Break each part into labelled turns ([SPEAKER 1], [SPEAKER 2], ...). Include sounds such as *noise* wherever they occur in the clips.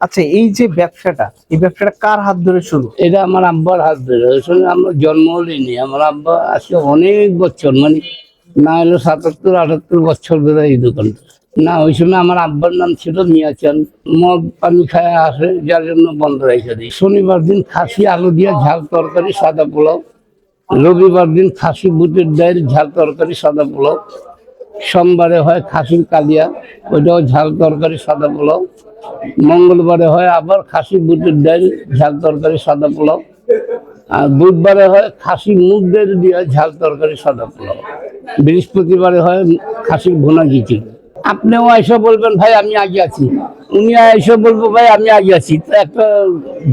[SPEAKER 1] আচ্ছা এই যে ব্যবসাটা, এই ব্যবসাটা কার হাত ধরে শুরু?
[SPEAKER 2] এটা আমার আব্বার হাত ধরে সময় আমরা জন্ম নিইনি আমার আব্বা আজকে অনেক বছর মানে না হলে সাতাত্তর, আটাত্তর বছর ধরে এই দোকানটা না, ওই সময় আমার আব্বার নাম ছিল মিয়াচান মদ পানি খায় আসে, যার জন্য বন্ধ রেখে দিই। শনিবার দিন খাসি, আলু দিয়ে ঝাল তরকারি, সাদা পোলাও। রবিবার দিন খাসি, বুটের ডাল ঝাল তরকারি, সাদা পোলাও। সোমবারে হয় খাসির কালিয়া, ওইটাও ঝাল তরকারি, সাদা পোলাও। মঙ্গলবারে হয়, আবার খাসি বুটের ডাল, ঝাল তরকারি, সাদা পোলাও। আর বুধবারে হয়, খাসি মুগ ডাল দিয়ে ঝাল তরকারি, সাদা পোলাও। বৃহস্পতিবারে হয়, খাসির ভুনা খিচুড়ি। আপনিও এসে বলবেন, ভাই, আমি আগে আছি। উনি এসে বলব, ভাই, আমি আগে আছি। তো একটা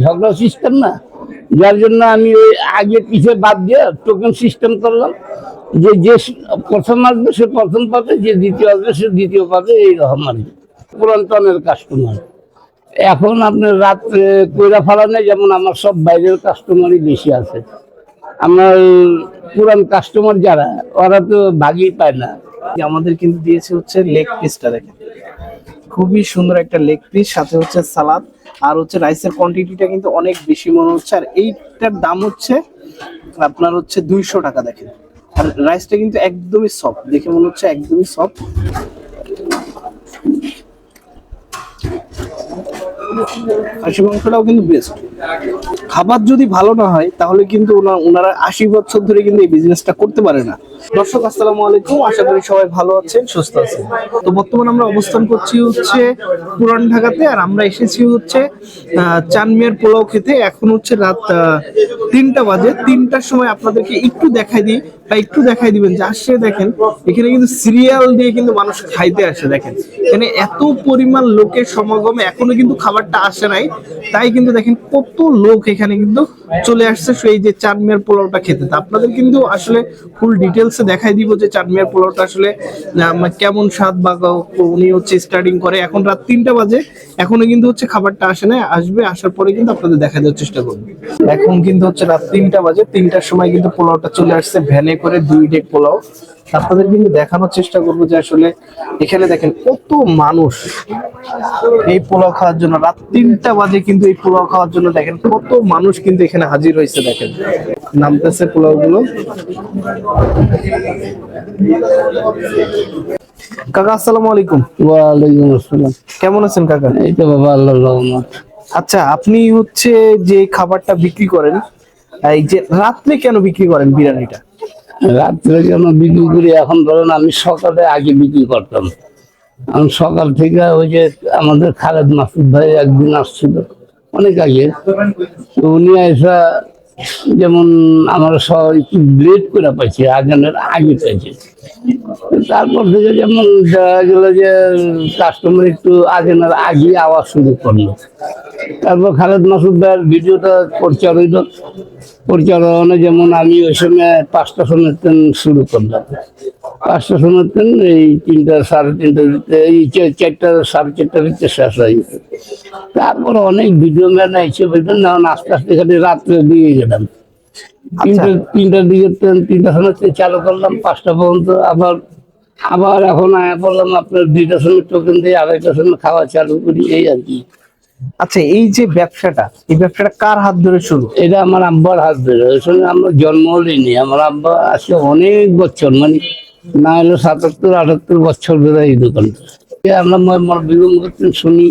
[SPEAKER 2] ঝগড়া সিস্টেম না। যার জন্য আমি ওই আগে পিছিয়ে বাদ দিয়ে টোকেন সিস্টেম করলাম। যে যে প্রথম আসবে, সে প্রথম পাবে, যে দ্বিতীয় আসবে, সে দ্বিতীয় পাবে, এইরকম আর কি। পুরাতনের কাস্টমার এখন আপনার রাত্রে কইরা ফালানে যেমন আমার সব বাইরের কাস্টমারই বেশি আছে। আমার পুরান কাস্টমার যারা, ওরা তো ভাগই পায় না।
[SPEAKER 1] আমাদের কিন্তু দিয়েছে হচ্ছে লেগ পিসটা দেখেন। খুবই সুন্দর একটা লেগ পিস সাথে হচ্ছে সালাদ, আর হচ্ছে রাইসের কোয়ান্টিটিটা কিন্তু অনেক বেশি মনে হচ্ছে। আর এইটার দাম হচ্ছে আপনার হচ্ছে দুইশো টাকা দেখেন। আর রাইসটা কিন্তু একদমই সফট দেখে মনে হচ্ছে একদমই সফট খাসি মাংসটাও কিন্তু বেস্ট খাবার যদি ভালো না হয়, তাহলে কিন্তু ওনা- ওনারা আশি বছর ধরে কিন্তু এই বিজনেসটা করতে পারে না। দর্শক, আসসালামু আলাইকুম। আশা করি সবাই ভালো আছেন, সুস্থ আছেন। তো বর্তমানে আমরা অবস্থান করছি হচ্ছে পুরান ঢাকাতে, আর আমরা এসেছি হচ্ছে চানমিয়ার পোলাও খেতে। এখন হচ্ছে রাত তিনটা বাজে। তিনটার সময় আপনাদেরকে একটু দেখাই দিই। বা একটু দেখাই দিবেন যে আসছে দেখেন, এখানে কিন্তু সিরিয়াল দিয়ে কিন্তু মানুষ খাইতে আসে, দেখেন। এখানে এত পরিমাণ লোকের সমাগমে এখনও কিন্তু খাবারটা আসে নাই। তাই কিন্তু দেখেন কত লোক এখানে কিন্তু চলে আসছে, সেই যে চাটমিয়ার পোলাওটা খেতে। তো আপনাদের কিন্তু আসলে ফুল ডিটেলসে দেখাই দিব যে চাটমিয়ার পোলাওটা আসলে কেমন স্বাদ বা উনি হচ্ছে স্টার্টিং করে। এখন রাত তিনটা বাজে, এখনও কিন্তু হচ্ছে খাবারটা আসে না আসবে, আসার পরে কিন্তু আপনাদের দেখা দেওয়ার চেষ্টা করব। এখন কিন্তু হচ্ছে রাত তিনটা বাজে, তিনটার সময় কিন্তু পোলাওটা চলে আসছে, ভ্যানে করে দুই ডেক পোলাও। আপনাদের কিন্তু দেখানোর চেষ্টা করব যে আসলে এখানে দেখেন কত মানুষ এই পোলাও খাওয়ার জন্য। রাত তিনটা বাজে কিন্তু এই পোলাও খাওয়ার জন্য দেখেন কত মানুষ কিন্তু এখানে হাজির হয়েছে দেখেন। নামতেছে পোলাও গুলো কাকা আসসালামু আলাইকুম।
[SPEAKER 2] ওয়ালাইকুম আসসালাম।
[SPEAKER 1] কেমন আছেন কাকা?
[SPEAKER 2] এই তো বাবা আল্লাহ রহমত।
[SPEAKER 1] আচ্ছা আপনি হচ্ছে যে খাবারটা বিক্রি করেন এই যে রাত্রে কেন বিক্রি করেন বিরিয়ানিটা?
[SPEAKER 2] রাত্রে কেন বিক্রি করি, এখন ধরেন আমি সকালে আগে বিক্রি করতাম। আমি সকাল থেকে ওই যে আমাদের খালেদ মাসুদ ভাই একদিন আসছিল, অনেক আগে। তো উনি এসা যেমন আমরা সবাই একটু ব্লেড করে পাইছি, আজানের আগে পাইছি। তারপর থেকে যেমন দেখা গেল যে কাস্টমার একটু আজানের আগে আওয়াজ শুরু করল। তারপর খালেদ মাসুদ ভাইয়ের ভিডিওটা পরিচালিত পরিচালনা যেমন আমি ওই সময় পাঁচটা ট্রেন শুরু করলাম। পাঁচটা ট্রেন এই তিনটা সাড়ে ভিতরে এই চারটা সাড়ে চারটার ভিতরে শেষ হয়ে গেছে। তারপর অনেক ভিডিও ম্যান এসে বলতেন না আস্তে আস্তে খালি রাত্রে দিয়ে গেলাম। তিনটা তিনটার দিকে তিনটার সময় চালু করলাম পাঁচটা পর্যন্ত আবার আবার এখন আয়া বললাম আপনার দুইটার সময় টোকেন দিয়ে আড়াইটার সময় খাওয়া চালু করি এই আর কি।
[SPEAKER 1] আচ্ছা এই যে ব্যবসাটা, এই ব্যবসাটা কার হাত ধরে শুরু?
[SPEAKER 2] এটা আমার আব্বার হাত ধরে ওই আমার জন্ম হলিনি, আমার আব্বা আজকে অনেক বছর মানে না হলো সাতাত্তর, আটাত্তর বছর ধরে এই দোকানটা। আমরা মর বিলম্ব করতেন শুনি।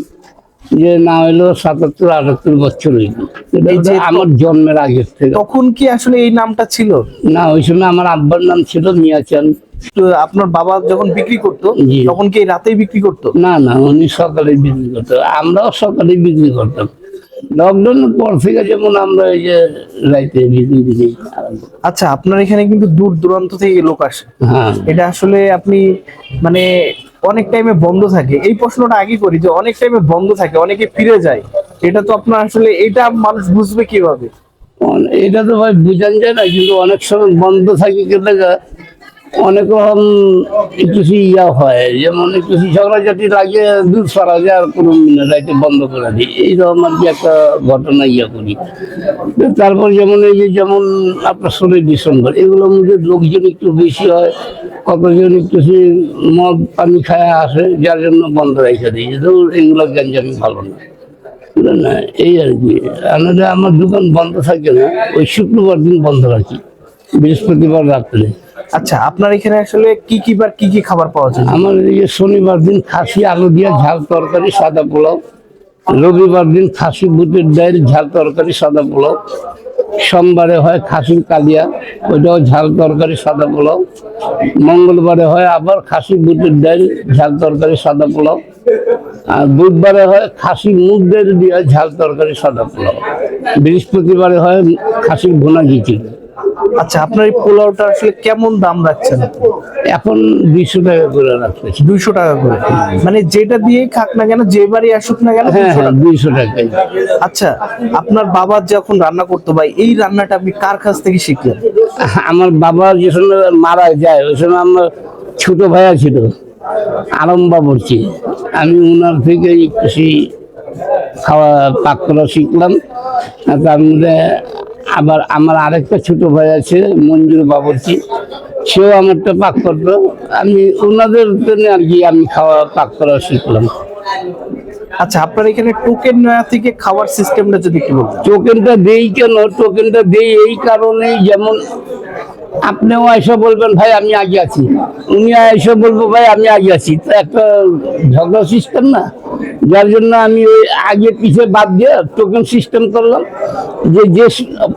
[SPEAKER 2] যে না হলেও সাতাত্তর আটাত্তর বছর হইল।
[SPEAKER 1] এই যে
[SPEAKER 2] আমার জন্মের আগের থেকে।
[SPEAKER 1] তখন কি আসলে এই নামটা ছিল?
[SPEAKER 2] না ওই সময় আমার আব্বার নাম ছিল মিয়াচান
[SPEAKER 1] আপনার বাবা যখন বিক্রি করতো। তখন কি রাতেই বিক্রি করতো?
[SPEAKER 2] না না উনি সকালে বিক্রি করতেন আমরাও সকালে বিক্রি করতাম। লকডাউনের পর থেকে যেমন আমরা এই যে রাইতে বিক্রি
[SPEAKER 1] আচ্ছা আপনার এখানে কিন্তু দূর দূরান্ত থেকে লোক আসে।
[SPEAKER 2] হ্যাঁ।
[SPEAKER 1] এটা আসলে আপনি মানে অনেক টাইমে বন্ধ থাকে। এই প্রশ্নটা আগে করি যে অনেক টাইমে বন্ধ থাকে, অনেকে ফিরে যায়। এটা তো আপনার আসলে, এটা মানুষ বুঝবে কীভাবে?
[SPEAKER 2] এটা তো ভাই বুঝান যায় না, কিন্তু অনেক সময় বন্ধ থাকে কিন্তু অনেক রকম কিছু ইয়া হয়, যেমন কিছু ঝগড়াঝাটি লাগে দূর সরা যায় আর কোনো রাইতে বন্ধ করে দিই। এইরকম আর কি একটা ঘটনা ইয়া করি। তারপর যেমন এই যে যেমন আপনার ষোলোই ডিসেম্বর, এগুলোর মধ্যে লোকজন একটু বেশি হয়, কতজন একটু মদ পানি খায় আসে, যার জন্য বন্ধ রেখে দিই তো এগুলো গ্যাঞ্জামি ভালো না। না? এই আর কি। আমাদের আমার দোকান বন্ধ থাকে না, ওই শুক্রবার দিন বন্ধ রাখি। বৃহস্পতিবার রাত্রে।
[SPEAKER 1] আচ্ছা আপনার এখানে আসলে কি কি বার কি কি খাবার পাওয়া যায়?
[SPEAKER 2] আমার এই শনিবার দিন খাসি, আলু দিয়া ঝাল তরকারি, সাদা পোলাও। রবিবার দিন খাসি, বুটের ডাল ঝাল তরকারি, সাদা পোলাও। সোমবারে হয় খাসির কালিয়া, ওইটাও ঝাল তরকারি, সাদা পোলাও। মঙ্গলবারে হয় আবার খাসি, বুটের ডাল ঝাল তরকারি, সাদা পোলাও। আর বুধবারে হয় খাসি, মুগ ডাল দিয়া ঝাল তরকারি, সাদা পোলাও। বৃহস্পতিবারে হয় খাসির ভুনা খিচুড়ি।
[SPEAKER 1] আচ্ছা আপনার এই পোলাওটা আসলে কেমন দাম রাখছেন?
[SPEAKER 2] এখন দুইশো টাকা করে রাখতেছি।
[SPEAKER 1] দুইশো টাকা করে। মানে যেটা দিয়েই খাক না কেন যে বাড়ি আসুক না কেন
[SPEAKER 2] হ্যাঁ হ্যাঁ
[SPEAKER 1] টাকা।
[SPEAKER 2] দুইশো টাকাই।
[SPEAKER 1] আচ্ছা আপনার বাবা যখন রান্না করতো ভাই এই রান্নাটা আপনি কার কাছ থেকে শিখলেন?
[SPEAKER 2] আমার বাবা যে সময় মারা যায় ওই সময় আমার ছোট ভাইয়া ছিল আরম্বা পড়ছি আমি ওনার থেকে সেই খাওয়া পাক করা শিখলাম। তার মধ্যে আবার আমার আরেকটা ছোট ভাই আছে মঞ্জুর বাবরচি। সেও আমারটা পাক করতো। আমি ওনাদের জন্য আর কি আমি খাওয়া পাক করা শিখলাম।
[SPEAKER 1] আচ্ছা আপনার এখানে টোকেন নেওয়া থেকে খাওয়ার সিস্টেমটা যদি একটু বলতেন।
[SPEAKER 2] টোকেনটা দেই কেন? টোকেনটা দেই এই কারণেই যেমন আপনিও এসে বলবেন ভাই আমি আগে আছি। উনি এসে বলব ভাই আমি আগে আছি। তো একটা ঝগড়া সিস্টেম না? যার জন্য আমি ওই আগে পিছে বাদ দিয়ে টোকেন সিস্টেম করলাম। যে যে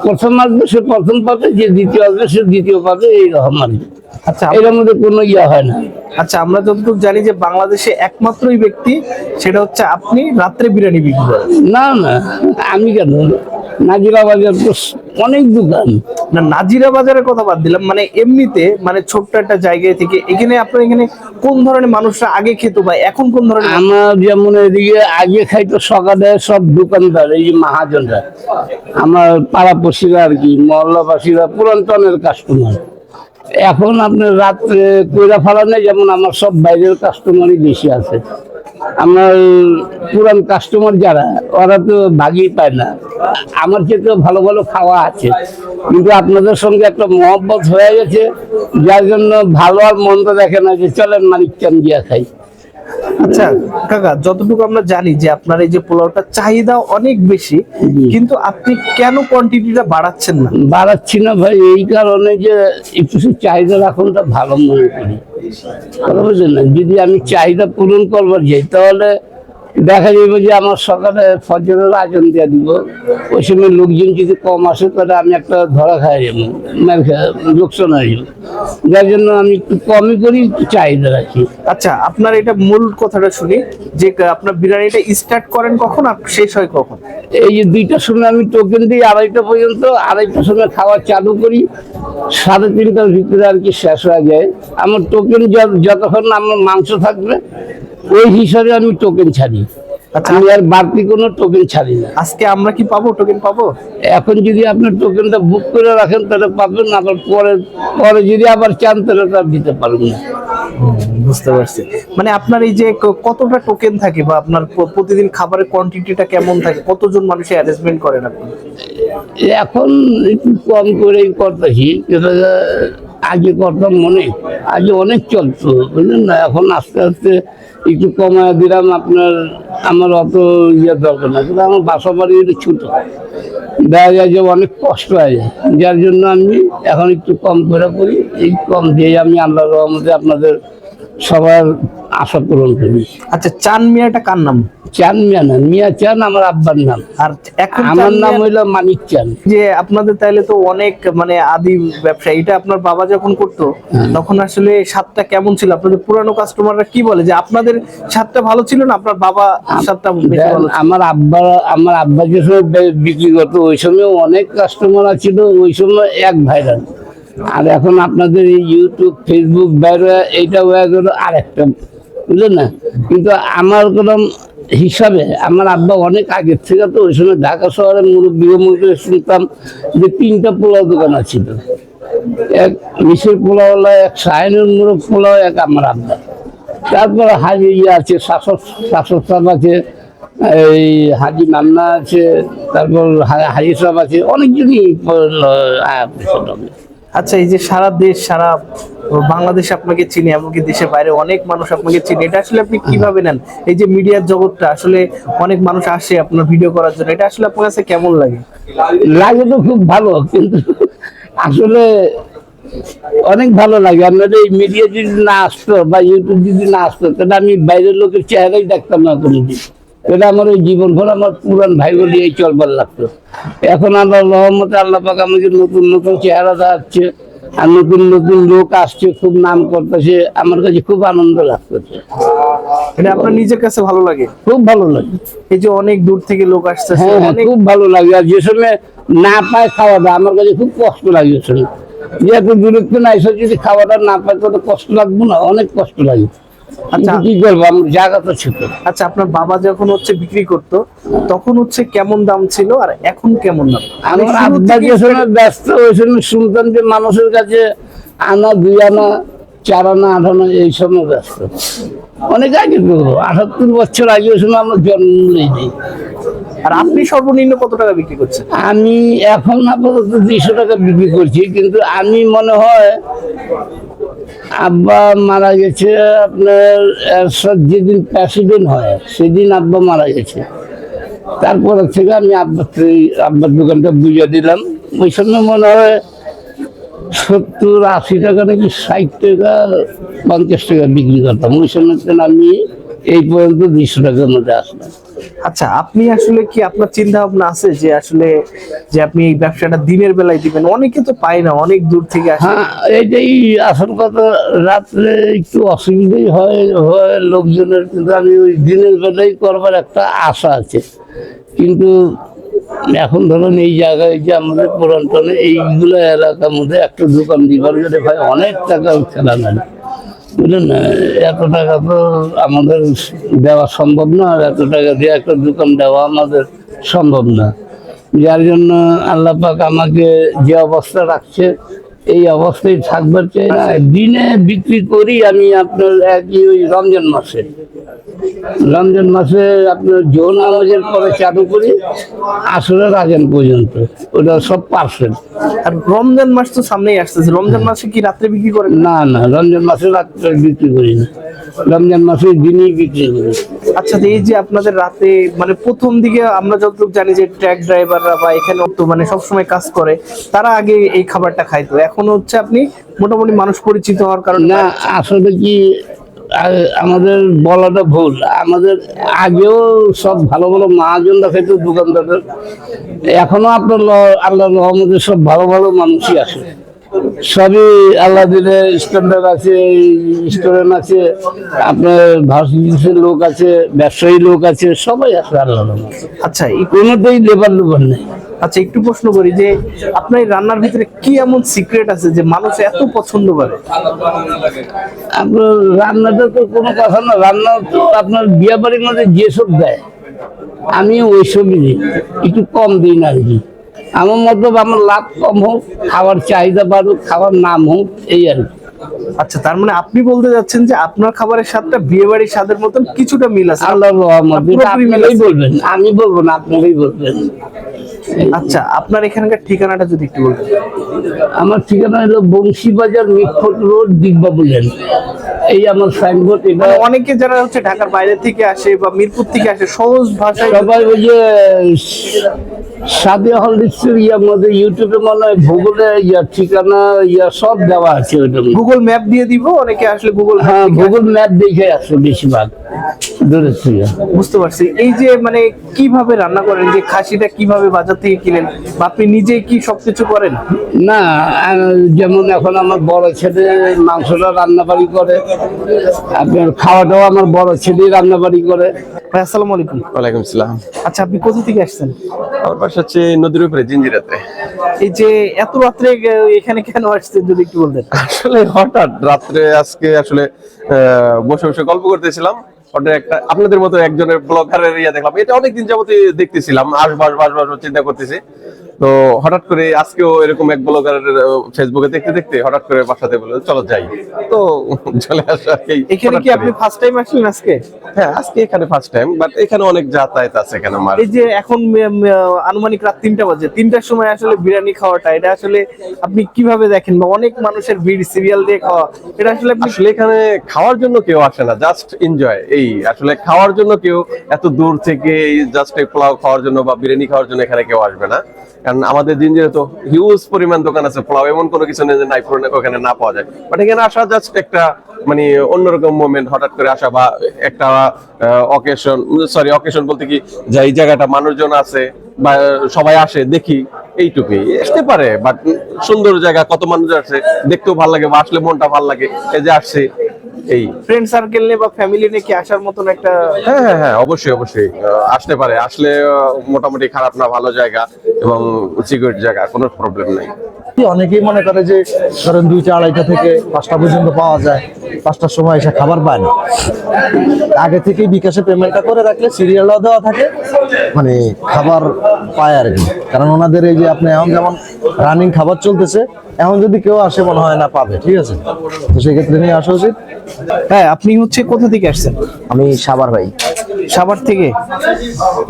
[SPEAKER 2] প্রথম আসবে সে প্রথম পাবে যে দ্বিতীয় আসবে সে দ্বিতীয় পাবে এইরকম আর কি।
[SPEAKER 1] আচ্ছা
[SPEAKER 2] এর মধ্যে কোনো ইয়ে হয় না।
[SPEAKER 1] আচ্ছা আমরা যতটুকু জানি যে বাংলাদেশে একমাত্রই ব্যক্তি সেটা হচ্ছে আপনি রাত্রে বিরিয়ানি বিক্রি করেন।
[SPEAKER 2] না না আমি কেন? নাজিরা বাজার অনেক দোকান।
[SPEAKER 1] না নাজিরা বাজারের কথা বাদ দিলাম মানে এমনিতে মানে ছোট্ট একটা জায়গায় থেকে এখানে আপনার এখানে কোন ধরনের মানুষরা আগে খেত বা এখন কোন ধরনের
[SPEAKER 2] আমার যেমন এদিকে আগে খাইতো সকালে সব দোকানদার এই যে মাহাজনরা। আমার পাড়াপড়শিরা আর কি মহল্লাবাসীরা পুরাতনের কাস্টমার এখন আপনার রাত্রে কইরা ফেলানে যেমন আমার সব বাইরের কাস্টমারই বেশি আছে। আমার পুরান কাস্টমার যারা, ওরা তো ভাগই পায় না। আমার ক্ষেত্রে ভালো ভালো খাওয়া আছে। কিন্তু আপনাদের সঙ্গে একটা মহব্বত হয়ে গেছে, যার জন্য ভালো আর মন্দ দেখে না যে চলেন মানিক চান দিয়া খাই।
[SPEAKER 1] আচ্ছা কাকা যতটুকু আমরা জানি যে আপনার এই যে পোলাওটা চাহিদা অনেক বেশি কিন্তু আপনি কেন কোয়ান্টিটিটা বাড়াচ্ছেন না?
[SPEAKER 2] বাড়াচ্ছি না ভাই এই কারণে যে একটু চাহিদা রাখনটা ভালো মনে করি। কথা বুঝলেন যদি আমি চাহিদা পূরণ করবার যাই তাহলে দেখা যাবে যে আমার সকালে ফজরের আয়োজন দিয়ে দিব। ওই সময় লোকজন যদি কম আসে তাহলে আমি একটা ধরা খাই যাব মার লোকসান হয়ে যাব যার জন্য আমি একটু কমই করি চাহিদা রাখি।
[SPEAKER 1] আচ্ছা আপনার এটা মূল কথাটা শুনি যে আপনার বিরিয়ানিটা স্টার্ট করেন কখন আর শেষ হয় কখন?
[SPEAKER 2] এই যে দুইটার সময় আমি টোকেন দিই আড়াইটা পর্যন্ত আড়াইটার সময় খাওয়া চালু করি। সাড়ে তিনটার ভিতরে আর কি শেষ হয়ে যায়। আমার টোকেন যতক্ষণ আমার মাংস থাকবে ওই হিসাবে আমি টোকেন ছাড়ি।
[SPEAKER 1] আচ্ছা।
[SPEAKER 2] আমি আর বাড়তি কোনো টোকেন ছাড়ি না।
[SPEAKER 1] আজকে আমরা কি পাবো? টোকেন পাবো?
[SPEAKER 2] এখন যদি আপনি টোকেনটা বুক করে রাখেন তাহলে পাবেন আবার পরে পরে যদি আবার চান তাহলে তার দিতে পারবেন না।
[SPEAKER 1] বুঝতে পারছি। মানে আপনার এই যে কতটা টোকেন থাকে বা আপনার প্রতিদিন খাবারের কোয়ান্টিটিটা কেমন থাকে? কতজন মানুষের অ্যারেঞ্জমেন্ট করেন আপনি?
[SPEAKER 2] এখন একটু কম করেই করতেছি আগে করতাম মনে, আগে অনেক চলতো, বুঝলেন না? এখন আস্তে আস্তে একটু কমায় দিলাম, আপনার, আমার অত ইয়ে দরকার না কিন্তু আমার বাসা বাড়ি একটু ছোটো। দেখা যায় যে অনেক কষ্ট হয়ে, যার জন্য আমি এখন একটু কম করে করি। এই কম দিয়ে আমি আল্লাহ রহমতে আপনাদের সবার আশা পূরণ করি।
[SPEAKER 1] আচ্ছা চান মিয়াটা কার নাম?
[SPEAKER 2] চান মিয়া না মিয়া চান আমার আব্বার নাম।
[SPEAKER 1] আর এখন
[SPEAKER 2] আমার নাম হইল মানিক চান।
[SPEAKER 1] যে আপনাদের তাইলে তো অনেক মানে আদি ব্যবসা। এটা আপনার বাবা যখন করতো তখন আসলে স্বাদটা কেমন ছিল? আপনাদের পুরানো কাস্টমাররা কি বলে? যে আপনাদের স্বাদটা ভালো ছিল না? আপনার বাবা স্বাদটা?
[SPEAKER 2] আমার আব্বা আমার আব্বা যে সময় বিক্রি করতো ওই সময় অনেক কাস্টমার ছিল ওই সময় এক ভাইরাল। আর এখন আপনাদের এই ইউটিউব ফেসবুক বাইরে এইটা হয়ে গেল আর একটা বুঝলেন না? কিন্তু আমার কোনো হিসাবে, আমার আব্বা অনেক আগের থেকে তো ওই সময় ঢাকা শহরে মুরব্বী মুরব্বী শুনতাম যে তিনটা পোলাও দোকান ছিল এক মিশের পোলাওয়ালা এক সায়নের মুরগ পোলাও, এক আমার আব্বা। তারপরে হাজি ইয়ে আছে, শাসক শাসক সাহেব আছে, এই হাজি মান্না আছে, তারপর হাজি সাহেব আছে, অনেকজনই
[SPEAKER 1] আচ্ছা এই যে সারা দেশ, সারা বাংলাদেশ আপনাকে চিনে, এমনকি দেশের বাইরে অনেক মানুষ আপনাকে চিনে, এটা আসলে আপনি কীভাবে নেন? এই যে মিডিয়ার জগৎটা, আসলে অনেক মানুষ আসে আপনার ভিডিও করার জন্য, এটা আসলে আপনার কাছে কেমন লাগে?
[SPEAKER 2] লাগে তো খুব ভালো, কিন্তু আসলে অনেক ভালো লাগে। আপনাদের এই মিডিয়া যদি না আসতো বা ইউটিউব যদি না আসতো, তাহলে আমি বাইরের লোকের চেহারাই দেখতাম না কোনোদিন। তাহলে আমার ওই জীবন ভর আমার পুরান ভাই বলি এই চলবার লাগতো। এখন আল্লাহ রহমতে আল্লাহ পাক আমাকে নতুন নতুন চেহারা দেখাচ্ছে আর নতুন নতুন লোক আসছে খুব নাম করতেছে আমার কাছে খুব আনন্দ লাগতেছে
[SPEAKER 1] এটা আপনার নিজের কাছে ভালো লাগে?
[SPEAKER 2] খুব ভালো লাগে।
[SPEAKER 1] এই যে অনেক দূর থেকে লোক আসতেছে
[SPEAKER 2] হ্যাঁ হ্যাঁ, খুব ভালো লাগে। আর যে সময় না পায় খাওয়াটা আমার কাছে খুব কষ্ট লাগে ওই সময়। যে এত দূরত্ব না এসে যদি খাওয়াটা না পায় তত কষ্ট লাগবে না অনেক কষ্ট লাগে।
[SPEAKER 1] আচ্ছা।
[SPEAKER 2] কি করব আমার জায়গা তো ছিল
[SPEAKER 1] আচ্ছা আপনার বাবা যখন হচ্ছে বিক্রি করতো তখন হচ্ছে কেমন দাম ছিল আর এখন কেমন দাম?
[SPEAKER 2] আমার আব্বা
[SPEAKER 1] থেকে-
[SPEAKER 2] যে সময় ব্যস্ত ওই সময় শুনতাম যে মানুষের কাছে আনা দুই আনা চার আনা আট আনা এই সময় ব্যস্ত। অনেক আগে আটাত্তর বছর আগে ওই সময় আমার জন্ম নিই।
[SPEAKER 1] আর আপনি সর্বনিম্ন কত টাকা বিক্রি করছেন?
[SPEAKER 2] আমি এখন আপাতত দুইশো টাকা বিক্রি করছি কিন্তু আমি মনে হয় আব্বা মারা গেছে আপনার যেদিন প্রেসিডেন্ট হয়, সেদিন আব্বা মারা গেছে। তারপর থেকে আমি আব্বার আব্বার দোকানটা বুঝে দিলাম। ওই সময় মনে হয় সত্তর আশি টাকা নাকি ষাট টাকা, পঞ্চাশ টাকা বিক্রি করতাম। ওই সময় আমি এই পর্যন্ত দুইশো টাকার মধ্যে আসলাম
[SPEAKER 1] আচ্ছা আপনি আসলে কি আপনার চিন্তা ভাবনা আছে যে আসলে যে আপনি এই ব্যবসাটা দিনের বেলায় দিবেন? অনেকে তো পায় না অনেক দূর থেকে
[SPEAKER 2] হ্যাঁ এইটাই আসল কথা। রাত্রে একটু অসুবিধাই হয় হয় লোকজনের কিন্তু আমি ওই দিনের বেলায় করবার একটা আশা আছে। কিন্তু এখন ধরুন এই জায়গায় যে আমাদের পুরান্তনে এইগুলো এলাকার মধ্যে একটা দোকান দিবার গেলে ভাই অনেক টাকা খেলা নেন বুঝলেন এত টাকা তো আমাদের দেওয়া সম্ভব না, আর এত টাকা দিয়ে একটা দোকান দেওয়া আমাদের সম্ভব না। যার জন্য আল্লাপাক আমাকে যে অবস্থা রাখছে এই অবস্থায় থাকবার চাই না? দিনে বিক্রি করি আমি আপনার একই ওই রমজান মাসে। রমজান মাসে আপনার জোন নামাজের পরে চালু করি আসরের আজান পর্যন্ত। ওটা সব পার্সেন্ট
[SPEAKER 1] আর রমজান মাস তো সামনেই আসতেছে। রমজান মাসে কি রাত্রে বিক্রি করেন?
[SPEAKER 2] না না রমজান মাসে রাত্রে বিক্রি করি না। রমজান মাসে দিনই বিক্রি করি।
[SPEAKER 1] আচ্ছা এই যে আপনাদের রাতে মানে প্রথম দিকে আমরা যতটুকু জানি যে ট্রাক ড্রাইভাররা বা এখানে তো মানে সবসময় কাজ করে তারা আগে এই খাবারটা খাইতো এখন হচ্ছে আপনি মোটামুটি মানুষ পরিচিত হওয়ার কারণে
[SPEAKER 2] না আসলে কি আমাদের বলাটা ভুল। আমাদের আগেও সব ভালো ভালো মহাজনরা খেত দোকানদারের এখনও আপনার আল্লাহ রহমদের সব ভালো ভালো মানুষই আছে সবই আল্লাহ দিলে স্ট্যান্ডার্ড আছে স্টুডেন্ট আছে আপনার ভার্সিটির লোক আছে ব্যবসায়ী লোক আছে সবাই আছে আল্লাহ
[SPEAKER 1] আচ্ছা এই-
[SPEAKER 2] কোনোতেই লেবার লেবার নেই।
[SPEAKER 1] আচ্ছা একটু প্রশ্ন করি যে আপনার রান্নার ভিতরে কি এমন সিক্রেট আছে যে মানুষ এত পছন্দ করে?
[SPEAKER 2] আপনার রান্নাটা তো কোনো কথা না রান্না তো আপনার বিয়ে বাড়ির মধ্যে যেসব দেয় আমি ওইসবই দিই একটু কম দিই না আর কি। আমার মতো আমার লাভ কম হোক খাবার চাহিদা বাড়ুক খাবার নাম হোক এই আর কি।
[SPEAKER 1] আচ্ছা তার মানে আপনি বলতে যাচ্ছেন যে আপনার খাবারের স্বাদটা বিয়ে বাড়ির স্বাদের মতন কিছুটা মিল আছে।
[SPEAKER 2] আল্লাহ বলবেন আমি বলব না আপনারাই বলবেন।
[SPEAKER 1] আচ্ছা আপনার এখানকার ঠিকানাটা যদি একটু বলতেন।
[SPEAKER 2] আমার ঠিকানা হলো বংশীবাজার মিটফোর্ট রোড দিগবা বললেন এই আমার সাইনবোর্ড এটা
[SPEAKER 1] মানে অনেকে যারা হচ্ছে ঢাকার বাইরে থেকে আসে বা মিরপুর থেকে আসে সহজ ভাষায়
[SPEAKER 2] সবাই ওই যে সাদিয়া হলদিসের ইয়ার মধ্যে ইউটিউবে মনে হয় ভূগোলে ইয়া ঠিকানা ইয়া সব দেওয়া আছে মধ্যে।
[SPEAKER 1] গুগল ম্যাপ দিয়ে দিব অনেকে আসলে গুগল
[SPEAKER 2] হ্যাঁ গুগল ম্যাপ দেখে আসছে বেশিরভাগ। থেকে
[SPEAKER 1] বুঝতে পারছি। এই যে মানে কীভাবে রান্না করেন যে খাসিটা কীভাবে বাজার থেকে কিনেন? বা আপনি নিজে কি সবকিছু করেন?
[SPEAKER 2] না যেমন এখন আমার বড় ছেলে মাংসটা রান্নাবাড়ি করে। আপনার খাওয়াটাও আমার বড় ছেলে রান্নাবাড়ি করে।
[SPEAKER 1] আসসালামু আলাইকুম।
[SPEAKER 3] ওয়ালাইকুম সালাম।
[SPEAKER 1] আচ্ছা আপনি কোথা থেকে আসছেন?
[SPEAKER 3] আমার বাসা হচ্ছে নদীর উপরে জিঞ্জিরাতে।
[SPEAKER 1] এই যে এত রাত্রে এখানে কেন আসছেন যদি একটু বলতেন?
[SPEAKER 3] আসলে হঠাৎ রাত্রে আজকে আসলে আহ, বসে বসে গল্প করতেছিলাম। একটা আপনাদের মতো একজনের ব্লগারের ইয়া দেখলাম। এটা অনেকদিন যাবতীয় দেখতেছিলাম, আসবাস আসব আসব আসব চিন্তা করতেছি। তো হঠাৎ করে আজকেও এরকম এক ব্লগার ফেসবুকে দেখতে দেখতে হঠাৎ করে বাসাতে বলে চলো যাই। তো চলে আসা
[SPEAKER 1] এখানে কি আপনি ফার্স্ট টাইম আসলেন আজকে?
[SPEAKER 3] হ্যাঁ আজকে এখানে ফার্স্ট টাইম বাট এখানে অনেক যাতায়াত আছে এখানে আমার।
[SPEAKER 1] এই যে এখন আনুমানিক রাত তিনটা বাজে তিনটার সময় আসলে বিরিয়ানি খাওয়াটা এটা আসলে আপনি কীভাবে দেখেন? বা অনেক মানুষের ভিড় সিরিয়াল দিয়ে খাওয়া এটা আসলে আপনি
[SPEAKER 3] আসলে এখানে খাওয়ার জন্য কেউ আসে না জাস্ট এনজয় এই আসলে খাওয়ার জন্য কেউ এত দূর থেকে জাস্ট এই পোলাও খাওয়ার জন্য বা বিরিয়ানি খাওয়ার জন্য এখানে কেউ আসবে না। কারণ আমাদের দিন যেহেতু হিউজ পরিমাণ দোকান আছে, পোলাও এমন কোনো কিছু নেই যে নাই ওখানে না পাওয়া যায়। বাট এখানে আসা জাস্ট একটা মানে অন্যরকম মোমেন্ট হঠাৎ করে আসা বা একটা অকেশন সরি অকেশন বলতে কি, যে এই জায়গাটা মানুষজন আছে বা সবাই আসে, দেখি, এইটুকুই। আসতে পারে বাট সুন্দর জায়গা, কত মানুষ আছে, দেখতেও ভালো লাগে বা আসলে মনটা ভালো লাগে, এই যে আসছে। এই
[SPEAKER 1] ফ্রেন্ড সার্কেল নিয়ে বা ফ্যামিলি নিয়ে কি আসার মতন একটা
[SPEAKER 3] হ্যাঁ হ্যাঁ হ্যাঁ অবশ্যই অবশ্যই। আসতে পারে। আসলে মোটামুটি খারাপ না ভালো জায়গা এবং সিকিউরিটি জায়গা কোনো প্রবলেম নাই।
[SPEAKER 4] অনেকেই মনে করে যে ধরেন দুইটা আড়াইটা থেকে পাঁচটা পর্যন্ত পাওয়া যায় পাঁচটার সময় এসে খাবার পায় না। আগে থেকেই বিকাশে পেমেন্টটা করে রাখলে সিরিয়ালও দেওয়া থাকে মানে খাবার পায় আর কি। কারণ ওনাদের এই যে আপনি এখন যেমন রানিং খাবার চলতেছে এখন যদি কেউ আসে মনে হয় না পাবে ঠিক আছে? তো সেক্ষেত্রে নিয়ে আসা উচিত।
[SPEAKER 1] হ্যাঁ আপনি হচ্ছে কোথা থেকে আসছেন?
[SPEAKER 4] আমি সাবার ভাই।
[SPEAKER 1] সাভার থেকে?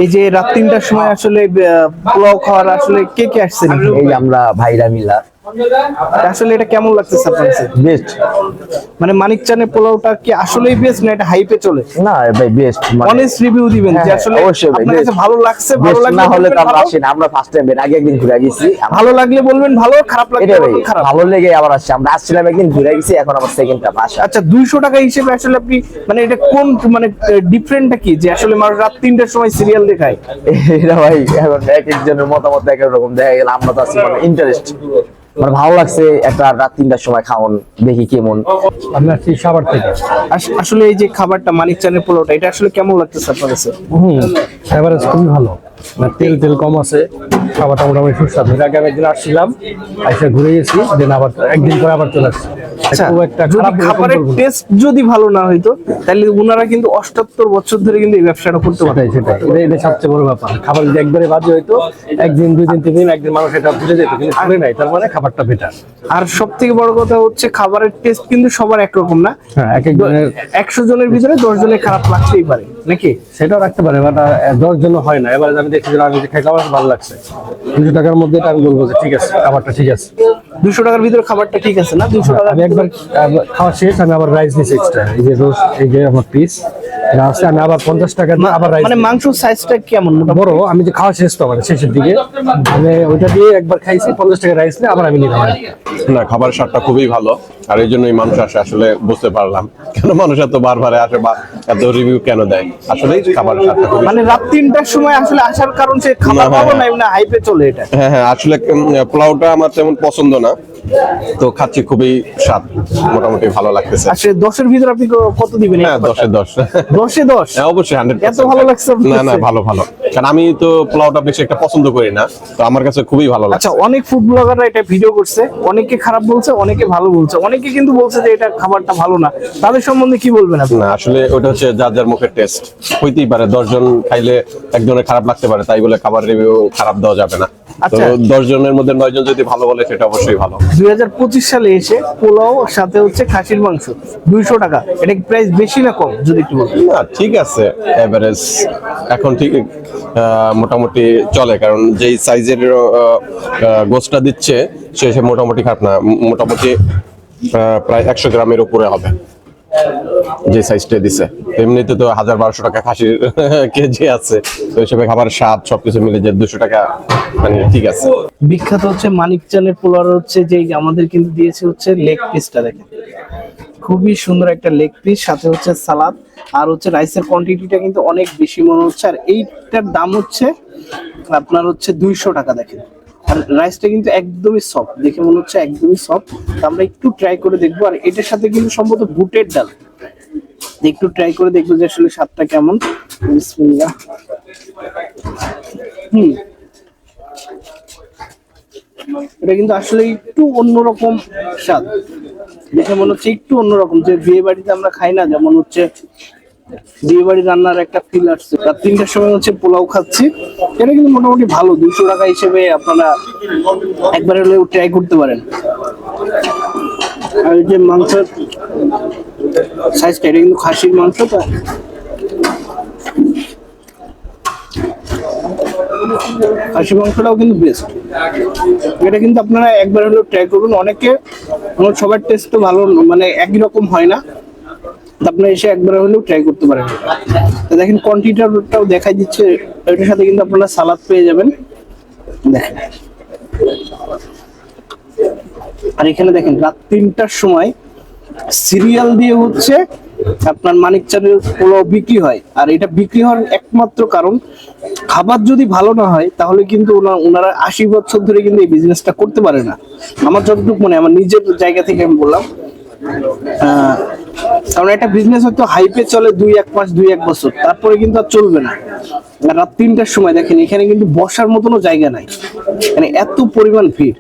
[SPEAKER 1] এই যে রাত তিনটার সময় আসলে পোলাও খাওয়ার আসলে কে কে আসছেন?
[SPEAKER 4] এই আমরা ভাইরা মিলা।
[SPEAKER 1] আসলে এটা কেমন লাগতেছে আপনার কাছে?
[SPEAKER 4] বেস্ট
[SPEAKER 1] মানে মানিক চানের পোলাওটা কি আসলেই বেস্ট না এটা হাইপে চলে?
[SPEAKER 4] না ভাই বেস্ট
[SPEAKER 1] অনেস্ট রিভিউ দিবেন যে
[SPEAKER 4] হ্যাঁ,
[SPEAKER 1] আসলে আপনার কাছে ভালো লাগছে ভালো লাগলে
[SPEAKER 4] না হলে তো আমরা। আসি না আমরা ফার্স্ট টাইম আগে একদিন ঘুরে গেছি।
[SPEAKER 1] ভালো লাগলে বলবেন ভালো খারাপ লাগলে খারাপ।
[SPEAKER 4] ভালো লেগে আবার আসছে আমরা আসছিলাম একদিন ঘুরে গেছি এখন আমার সেকেন্ড টাইম আসা।
[SPEAKER 1] আচ্ছা দুইশো টাকা হিসেবে আসলে আপনি মানে এটা কোন মানে ডিফারেন্টটা কি যে আসলে মানুষ রাত তিনটার সময় সিরিয়াল দেখায়? *laughs*
[SPEAKER 4] এটা ভাই এখন এক একজনের মতামত এক এক রকম দেখা গেল আমরা তো আছি মানে ইন্টারেস্ট মানে ভালো লাগছে একটা রাত তিনটার সময় খাওন দেখি কেমন।
[SPEAKER 5] আপনার সেই খাবার থেকে?
[SPEAKER 1] আস- আসলে এই যে খাবারটা মানিক চানের পোলাওটা এটা আসলে কেমন লাগতেছে আপনার কাছে?
[SPEAKER 5] হুম খাবার খুবই ভালো। তেল তেল কম আছে। খাবারটা মোটামুটি সুস্বাদু। এর আগে আমি একদিন আসছিলাম এসে ঘুরে গেছি দেন আবার একদিন পরে আবার চলে আসছি।
[SPEAKER 1] আচ্ছা খাবারের টেস্ট যদি ভালো না হইতো তাহলে ওনারা কিন্তু অষ্টাত্তর বছর ধরে কিন্তু এই ব্যবসাটা করতে পারতো
[SPEAKER 5] সেটাই সেটাই। এটা এটা সবচেয়ে বড় ব্যাপার। খাবার যদি একবারে বাজে হইতো একদিন দুই দিন তিন দিন একদিন মানুষ এটা ভুলে যেত কিন্তু করে নাই তার মানে খাবারটা বেটার
[SPEAKER 1] আর সব থেকে বড় কথা হচ্ছে খাবারের টেস্ট কিন্তু সবার একরকম না।
[SPEAKER 5] হ্যাঁ এক একজনের
[SPEAKER 1] একশো জনের ভিতরে দশ জনের খারাপ লাগতেই পারে। নাকি?
[SPEAKER 5] সেটাও রাখতে পারে বাট দশ জন হয় না। এবার আমি দেখছি যে আমি যে খাই খাবার ভালো লাগছে। দুশো টাকার মধ্যে আমি বলব যে ঠিক আছে খাবারটা ঠিক আছে।
[SPEAKER 1] দুশো টাকার ভিতরে খাবারটা ঠিক আছে না? দুশো টাকা
[SPEAKER 5] আমি একবার খাওয়া শেষ আমি আবার রাইস দিয়েছি এক্সট্রা এই যে রোজ এই যে আমার পিস আমি আবার পঞ্চাশ টাকা দিয়ে আবার
[SPEAKER 1] মানে মাংস সাইজটা কেমন?
[SPEAKER 5] বড় আমি যে খাওয়া শেষ তো আমার শেষের দিকে। আমি ওইটা দিয়ে একবার খাইছি পঞ্চাশ টাকা রাইস নিয়ে আবার আমি নিলাম
[SPEAKER 3] না খাবার স্বাদটা খুবই ভালো। আর এই জন্যই মানুষ আসে আসলে বুঝতে পারলাম। কেন মানুষ এত বারবার আসে বা এত রিভিউ কেন দেয়? আসলে খাবার স্বাদটা খুবই
[SPEAKER 1] মানে রাত তিনটার সময় আসলে আসার কারণ সে খাবার
[SPEAKER 3] না,
[SPEAKER 1] পাবো
[SPEAKER 3] হ্যাঁ,
[SPEAKER 1] না না হাইপে চলে এটা।
[SPEAKER 3] হ্যাঁ হ্যাঁ আসলে পোলাওটা আমার তেমন পছন্দ না। তো খাচ্ছি খুবই স্বাদ মোটামুটি ভালো লাগতেছে।
[SPEAKER 1] আসলে দশের ভিতরে আপনি কত দিবেন
[SPEAKER 3] হ্যাঁ? দশে দশ।
[SPEAKER 1] দশে দশ?
[SPEAKER 3] হ্যাঁ অবশ্যই হান্ড্রেড
[SPEAKER 1] এত ভালো লাগছে
[SPEAKER 3] না না ভালো ভালো। কারণ আমি তো পোলাওটা বেশি একটা পছন্দ করি না তো আমার কাছে খুবই ভালো লাগছে।
[SPEAKER 1] আচ্ছা অনেক ফুড ব্লগাররা এটা ভিডিও করছে অনেকে খারাপ বলছে অনেকে ভালো বলছে। অনেকে কিন্তু বলছে যে এটা খাবারটা ভালো না। তাদের সম্বন্ধে কি বলবেন আপনি?
[SPEAKER 3] না আসলে ওটা হচ্ছে যার যার মুখের টেস্ট হইতেই পারে দশজন খাইলে একজনের খারাপ লাগতে পারে তাই বলে খাবার রিভিউ খারাপ দেওয়া যাবে না। তো
[SPEAKER 1] আচ্ছা।
[SPEAKER 3] দশ জনের মধ্যে নয় জন যদি ভালো বলে সেটা অবশ্যই ভালো।
[SPEAKER 1] দুই হাজার পঁচিশ সালে এসে পোলাও সাথে হচ্ছে খাসির মাংস দুইশো টাকা। এটা প্রাইস বেশি না কম যদি একটু বলতেন?
[SPEAKER 3] না ঠিক আছে এভারেজ এখন ঠিক আহ, মোটামুটি চলে কারণ যেই সাইজের গোসটা দিচ্ছে সে সে মোটামুটি খারাপ না। মোটামুটি প্রায় একশো গ্রামের উপরে হবে। যে সাইজটা দিছে। এমনিতে তো হাজার বারোশো টাকা খাসির *laughs* কেজি আছে। তো হিসেবে খাবার, স্বাদ সবকিছু মিলে যে দুশো টাকা মানে ঠিক আছে।
[SPEAKER 1] বিখ্যাত হচ্ছে মানিক চানের পোলার হচ্ছে যে আমাদের কিন্তু দিয়েছে হচ্ছে লেগ পিসটা দেখেন। খুবই সুন্দর একটা লেগ পিস, সাথে হচ্ছে সালাদ। আর হচ্ছে রাইসের কোয়ান্টিটিটা কিন্তু অনেক বেশি মনে হচ্ছে। আর এইটার দাম হচ্ছে আপনার হচ্ছে দুইশো টাকা দেখেন। আর রাইসটা কিন্তু একদমই সফট দেখে মনে হচ্ছে একদমই সফট আমরা একটু ট্রাই করে দেখব। আর এটার সাথে কিন্তু সম্ভবত বুটের ডাল। একটু ট্রাই করে দেখব যে আসলে স্বাদটা কেমন। বিসমিল্লাহ। হুম। এটা কিন্তু আসলে একটু অন্যরকম স্বাদ। দেখে মনে হচ্ছে একটু অন্যরকম। যে বিয়ে বাড়িতে আমরা খাই না, যেমন হচ্ছে বিয়ে বাড়ি রান্নার একটা ফিল আসছে। রাত তিনটার সময় হচ্ছে পোলাও খাচ্ছি। এটা কিন্তু মোটামুটি ভালো দুশো টাকা হিসেবে আপনারা একবার হলেও ট্রাই করতে পারেন। আর যে মাংসের সাইজটা এটা কিন্তু খাসির মাংস, তো। খাসি মাংসটাও কিন্তু বেস্ট এটা কিন্তু আপনারা একবার হলেও ট্রাই করুন। অনেকে, আমার সবার টেস্ট তো ভালো মানে একই রকম হয় না। আপনারা এসে একবার হলেও ট্রাই করতে পারেন। দেখেন কোয়ান্টিটিটাও দেখাই দিচ্ছে। এটার সাথে কিন্তু আপনারা সালাদ পেয়ে যাবেন। দেখেন। আর এখানে দেখেন, রাত তিনটার সময় সিরিয়াল দিয়ে হচ্ছে আপনার মানিক চালের পোলাও বিক্রি হয়। আর এটা বিক্রি হওয়ার একমাত্র কারণ, খাবার যদি ভালো না হয়, তাহলে কিন্তু ওনা- ওনারা আশি বছর ধরে কিন্তু এই বিজনেসটা করতে পারে না। আমার যতটুকু মনে আমার নিজের জায়গা থেকে আমি বললাম কারণ একটা বিজনেস হয়তো হাইপে চলে দুই এক মাস, দুই এক বছর। তারপরে কিন্তু আর চলবে না। রাত তিনটার সময় দেখেন, এখানে কিন্তু বসার মতনও জায়গা নাই। মানে এত পরিমাণ ভিড়।